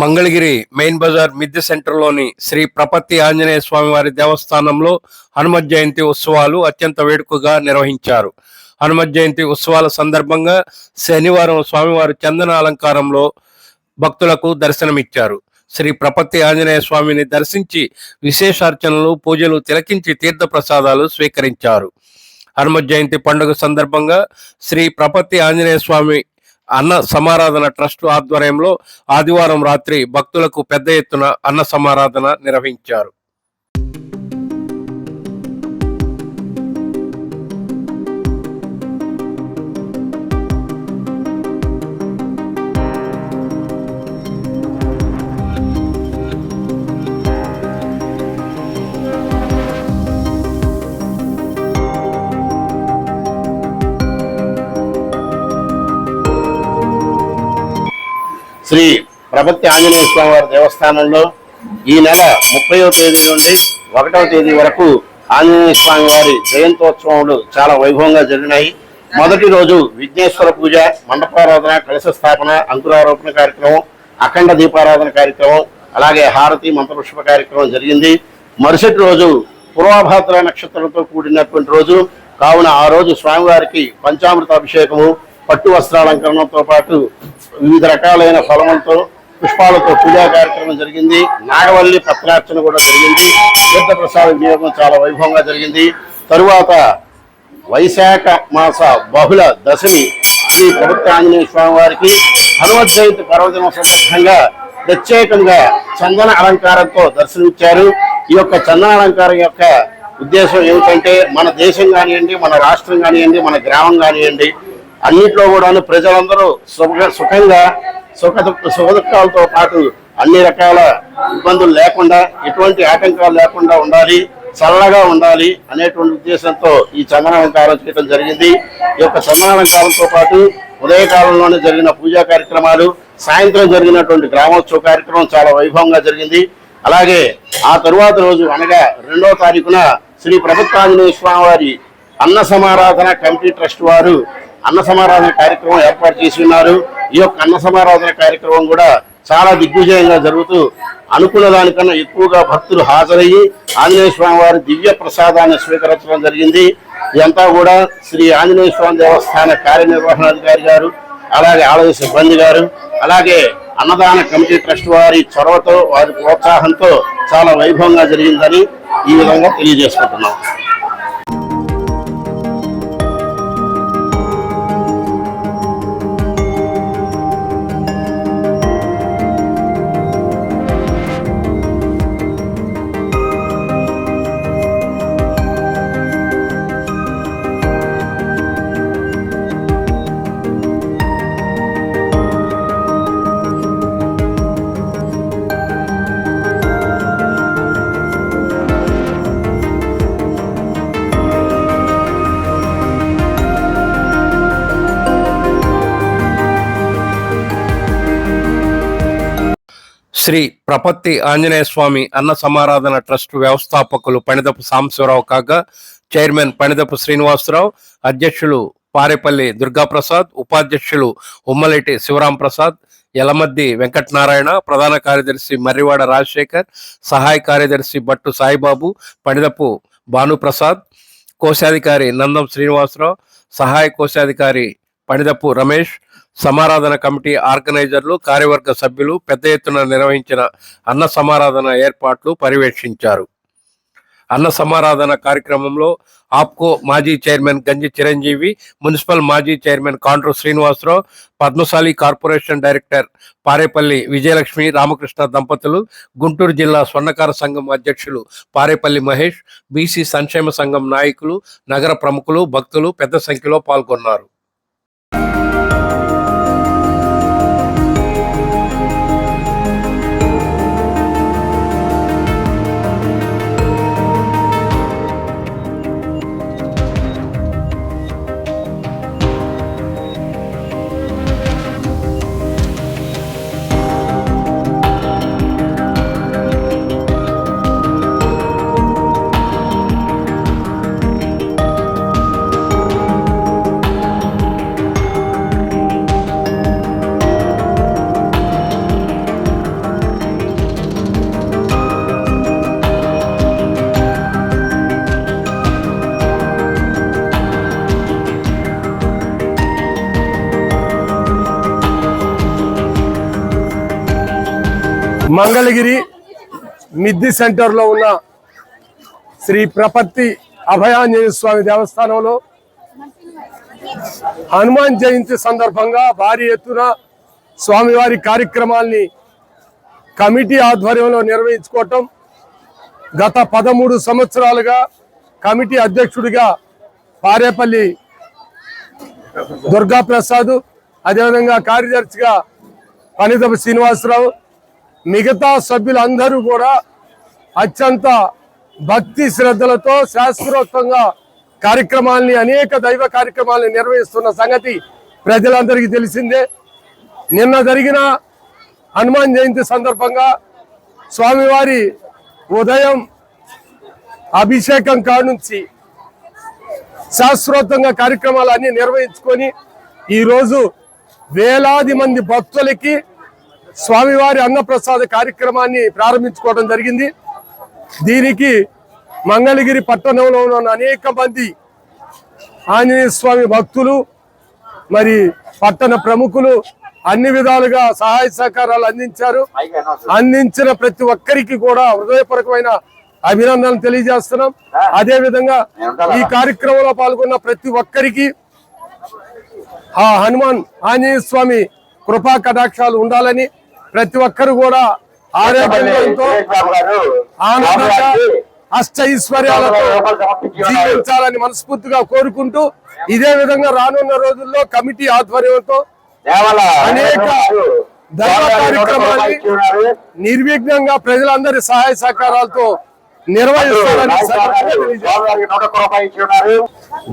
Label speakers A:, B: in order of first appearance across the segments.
A: Mangalagiri main Bazar మిద్దె సెంటర్లోని శ్రీ ప్రపత్తి ఆంజనేయ స్వామి వారి దేవస్థానంలో హనుమత్ జయంతి ఉత్సవాలు అత్యంత వేడుకగా నిర్వహించారు. హనుమత్ జయంతి ఉత్సవాల సందర్భంగా శనివారం స్వామివారి చందన అలంకారంలో భక్తులకు దర్శనమిచ్చారు. శ్రీ ప్రపత్తి ఆంజనేయ స్వామిని దర్శించి విశేషార్చనలు పూజలు తిలకించి తీర్థ ప్రసాదాలు స్వీకరించారు. హనుమత్ జయంతి పండుగ సందర్భంగా శ్రీ ప్రపత్తి ఆంజనేయ స్వామి అన్న సమారాధన ట్రస్ట్ ఆధ్వర్యంలో ఆదివారం రాత్రి భక్తులకు పెద్ద ఎత్తున అన్న సమారాధన నిర్వహించారు.
B: శ్రీ ప్రపత్తి ఆంజనేయ స్వామి వారి దేవస్థానంలో ఈ నెల ముప్పైవ తేదీ నుండి ఒకటవ తేదీ వరకు ఆంజనేయ స్వామి వారి జయంతోత్సవములు చాలా వైభవంగా జరిగినాయి. మొదటి రోజు విఘ్నేశ్వర పూజ మండపారాధన కలశ స్థాపన అంకురారోపణ కార్యక్రమం అఖండ దీపారాధన కార్యక్రమం అలాగే హారతి మంత్రపుష్ప కార్యక్రమం జరిగింది. మరుసటి రోజు పూర్వభాద్ర నక్షత్రంతో కూడినటువంటి రోజు. కావున ఆ రోజు స్వామివారికి పంచామృత అభిషేకము పట్టు వస్త్రాలంకరణతో పాటు వివిధ రకాలైన ఫలములతో పుష్పాలతో పూజా కార్యక్రమం జరిగింది. నాగవల్లి పత్రార్చన కూడా జరిగింది. తీర్థ ప్రసాద వినియోగం చాలా వైభవంగా జరిగింది. తరువాత వైశాఖ మాస బహుళ దశమి శ్రీ ప్రభుత్వ ఆంజనేయ స్వామి వారికి హనుమత్ జయంతి పర్వదినం సందర్భంగా ప్రత్యేకంగా చందన అలంకారంతో దర్శనమిచ్చారు. ఈ యొక్క చందన అలంకారం యొక్క ఉద్దేశం ఏమిటంటే మన దేశం కానివ్వండి మన రాష్ట్రం కానివ్వండి మన గ్రామం కానివ్వండి అన్నిట్లో కూడా ప్రజలందరూ సుఖంగా సుఖ దుఃఖ పాటు అన్ని రకాల ఇబ్బందులు లేకుండా ఎటువంటి ఆటంకాలు లేకుండా ఉండాలి చల్లగా ఉండాలి అనేటువంటి ఉద్దేశంతో ఈ చందనాలంకారం చేయడం జరిగింది. ఈ యొక్క చందనాలంకారంతో పాటు ఉదయకాలంలోనే జరిగిన పూజా కార్యక్రమాలు సాయంత్రం జరిగినటువంటి గ్రామోత్సవ కార్యక్రమం చాలా వైభవంగా జరిగింది. అలాగే ఆ తరువాత రోజు అనగా రెండవ తారీఖున శ్రీ ప్రభుత్వాంజనేయ స్వామి వారి అన్న సమారాధన కమిటీ ట్రస్ట్ వారు అన్న సమారాధన కార్యక్రమం ఏర్పాటు చేసి ఉన్నారు. ఈ యొక్క అన్న సమారాధన కార్యక్రమం కూడా చాలా దిగ్విజయంగా జరుగుతూ అనుకున్న దానికన్నా ఎక్కువగా భక్తులు హాజరయ్యి ఆంజనేయ స్వామి వారి దివ్య ప్రసాదాన్ని స్వీకరించడం జరిగింది. ఇదంతా కూడా శ్రీ ఆంజనేయ స్వామి దేవస్థాన కార్యనిర్వహణాధికారి గారు అలాగే ఆలయ సిబ్బంది గారు అలాగే అన్నదాన కమిటీ ట్రస్ట్ వారి చొరవతో వారి ప్రోత్సాహంతో చాలా వైభవంగా జరిగిందని ఈ విధంగా తెలియజేసుకుంటున్నాం.
A: శ్రీ ప్రపత్తి ఆంజనేయ స్వామి అన్న సమారాధన ట్రస్ట్ వ్యవస్థాపకులు పణిదపు సాంబశివరావు కాగా చైర్మన్ పణిదపు శ్రీనివాసరావు అధ్యక్షులు పారేపల్లి దుర్గాప్రసాద్ ఉపాధ్యక్షులు ఉమ్మలేటి శివరాం ప్రసాద్ యలమద్ది వెంకటనారాయణ ప్రధాన కార్యదర్శి మర్రివాడ రాజశేఖర్ సహాయ కార్యదర్శి బట్టు సాయిబాబు పణిదపు భానుప్రసాద్ కోశాధికారి నందం శ్రీనివాసరావు సహాయ కోశాధికారి పణిదపు రమేష్ సమారాధన కమిటీ ఆర్గనైజర్లు కార్యవర్గ సభ్యులు పెద్ద ఎత్తున నిర్వహించిన అన్న సమారాధన ఏర్పాట్లు పర్యవేక్షించారు. అన్న సమారాధన కార్యక్రమంలో ఆప్కో మాజీ చైర్మన్ గంజి చిరంజీవి మున్సిపల్ మాజీ chairman Kandru Srinivasarao Padmasali corporation director Parepalli Vijayalakshmi Ramakrishna దంపతులు గుంటూరు జిల్లా స్వర్ణకార సంఘం అధ్యక్షులు పారేపల్లి మహేష్ బీసీ సంక్షేమ సంఘం నాయకులు నగర ప్రముఖులు భక్తులు పెద్ద సంఖ్యలో పాల్గొన్నారు.
C: మంగళగిరి మిద్ది సెంటర్లో ఉన్న శ్రీ ప్రపత్తి అభయాంజనేయ స్వామి దేవస్థానంలో హనుమాన్ జయంతి సందర్భంగా భారీ ఎత్తున స్వామివారి కార్యక్రమాల్ని కమిటీ ఆధ్వర్యంలో నిర్వహించుకోవటం గత పదమూడు సంవత్సరాలుగా కమిటీ అధ్యక్షుడిగా పారేపల్లి దుర్గా ప్రసాద్ అదేవిధంగా కార్యదర్శిగా పనిదపు శ్రీనివాసరావు మిగతా సభ్యులందరూ కూడా అత్యంత భక్తి శ్రద్ధలతో శాస్త్రోక్తంగా కార్యక్రమాల్ని అనేక దైవ కార్యక్రమాలను నిర్వహిస్తున్న సంగతి ప్రజలందరికీ తెలిసిందే. నిన్న జరిగిన హనుమాన్ జయంతి సందర్భంగా స్వామివారి ఉదయం అభిషేకం కానుంచి శాస్త్రోక్తంగా కార్యక్రమాలన్నీ నిర్వహించుకొని ఈరోజు వేలాది మంది భక్తులకి స్వామివారి అన్నప్రసాద కార్యక్రమాన్ని ప్రారంభించుకోవడం జరిగింది. దీనికి మంగళగిరి పట్టణంలో ఉన్న అనేక మంది ఆంజనేయ స్వామి భక్తులు మరి పట్టణ ప్రముఖులు అన్ని విధాలుగా సహాయ సహకారాలు అందించారు. అందించిన ప్రతి ఒక్కరికి కూడా హృదయపూర్వకమైన అభినందనలు తెలియజేస్తున్నాం. అదే విధంగా ఈ కార్యక్రమంలో పాల్గొన్న ప్రతి ఒక్కరికి ఆ హనుమాన్ ఆంజనేయ స్వామి కృపా కటాక్షాలు ఉండాలని ప్రతి ఒక్కరు కూడా ఆరోగ్యంతో ఆనందంగా అష్ట ఐశ్వర్యాలతో జీవించాలని మనస్ఫూర్తిగా కోరుకుంటూ ఇదే విధంగా రానున్న రోజుల్లో కమిటీ ఆధ్వర్యంతో అనేక దైవ కార్యక్రమాన్ని నిర్విఘ్నంగా ప్రజలందరి సహాయ సహకారాలతో నిర్వహిస్తారని.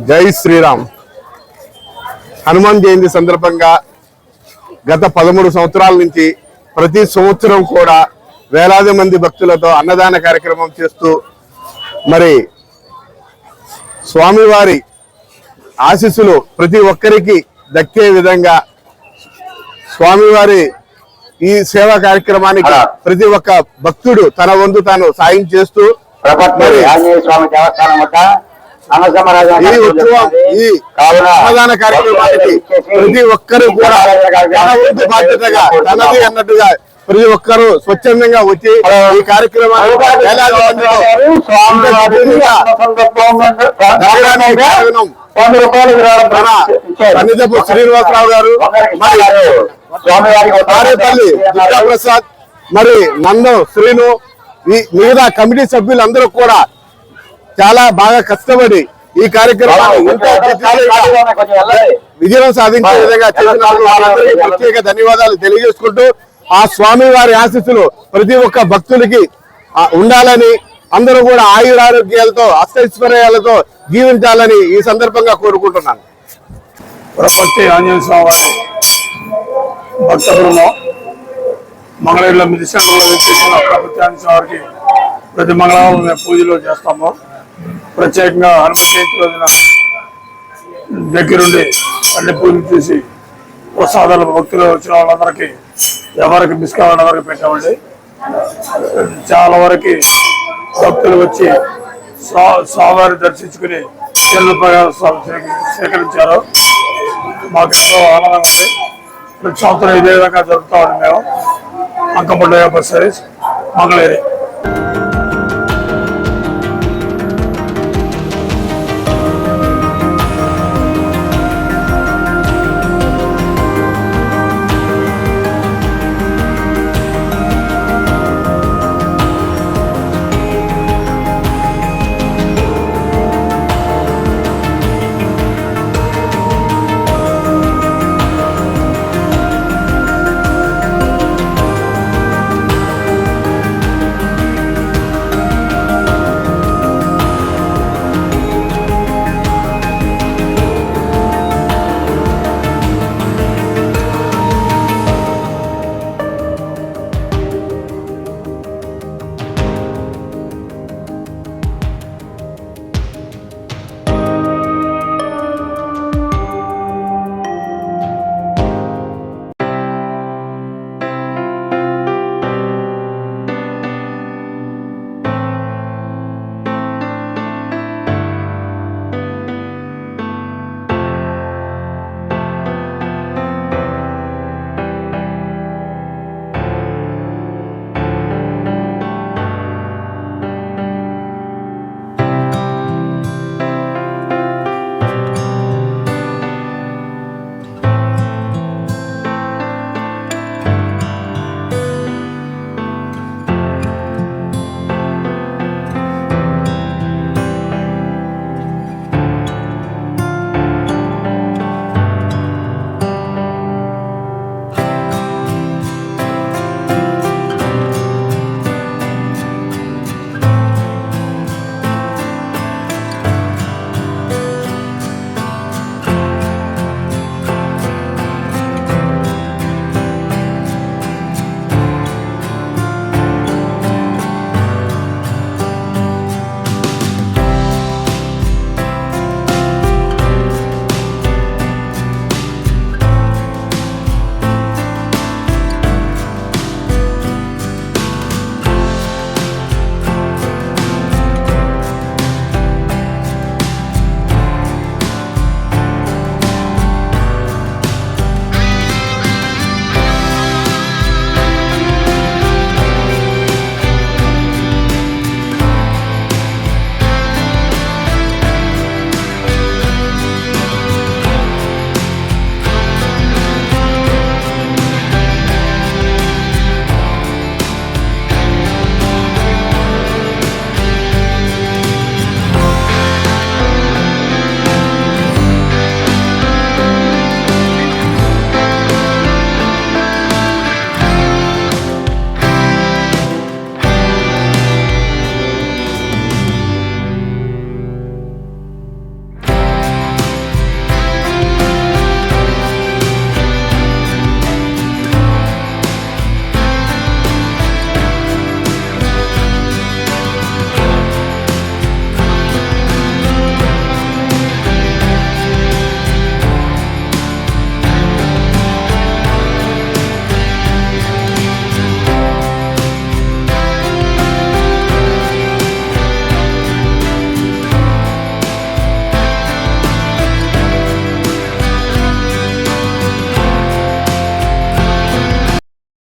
D: జై శ్రీరామ్. హనుమాన్ జయంతి సందర్భంగా గత పదమూడు సంవత్సరాల నుంచి ప్రతి సంవత్సరం కూడా వేలాది మంది భక్తులతో అన్నదాన కార్యక్రమం చేస్తూ మరి స్వామివారి ఆశీస్సులు ప్రతి ఒక్కరికి దక్కే విధంగా స్వామివారి ఈ సేవా కార్యక్రమానికి ప్రతి ఒక్క భక్తుడు తన వంతు తాను సాయం చేస్తూ
B: స్వామి దేవస్థానం వద్ద
D: ఈ ఉత్సవం ఈ అన్నదాన కార్యక్రమానికి ప్రతి ఒక్కరు కూడా తన వంతు బాధ్యతగా తనది అన్నట్టుగా ప్రతి ఒక్కరు స్వచ్ఛందంగా వచ్చి ఈ కార్యక్రమాన్ని
B: వంద రూపాయలు
D: శ్రీనివాసరావు గారు మరి దుర్గా ప్రసాద్ మరి నందు శ్రీను ఈ మిగతా కమిటీ సభ్యులందరూ కూడా చాలా బాగా కష్టపడి ఈ కార్యక్రమాన్ని విజయం సాధించే విధంగా వారందరికీ ప్రత్యేక ధన్యవాదాలు తెలియజేసుకుంటూ ఆ స్వామి వారి ఆశీస్సులు ప్రతి ఒక్క భక్తులకి ఉండాలని అందరూ కూడా ఆయురారోగ్యాలతో అష్టైశ్వర్యాలతో జీవించాలని ఈ సందర్భంగా కోరుకుంటున్నాను.
C: ప్రపత్తి ఆంజనేయ స్వామి వారి భక్త బృందం మంగళగిరిలో వచ్చేసిన ప్రపత్తి ఆంజనేయ స్వామి వారికి ప్రతి మంగళవారం మేము పూజలు చేస్తాము. ప్రత్యేకంగా హనుమ జయంతి రోజున దగ్గరుండి అన్ని పూజలు చేసి ప్రసాదాలు భక్తులు వచ్చిన వాళ్ళందరికీ ఎవరికి మిస్ కావాలని ఎవరికి పెట్టామండి. చాలా వరకు భక్తులు వచ్చి స్వామివారిని దర్శించుకుని చిన్న సేకరించారు మాకు ఎంతో ఆనందంగా ఉంది. ప్రతి సంవత్సరం ఇదే విధంగా జరుపుతా ఉంది మేము. అంకపడ్డ సర్వీస్ మంగళగిరి.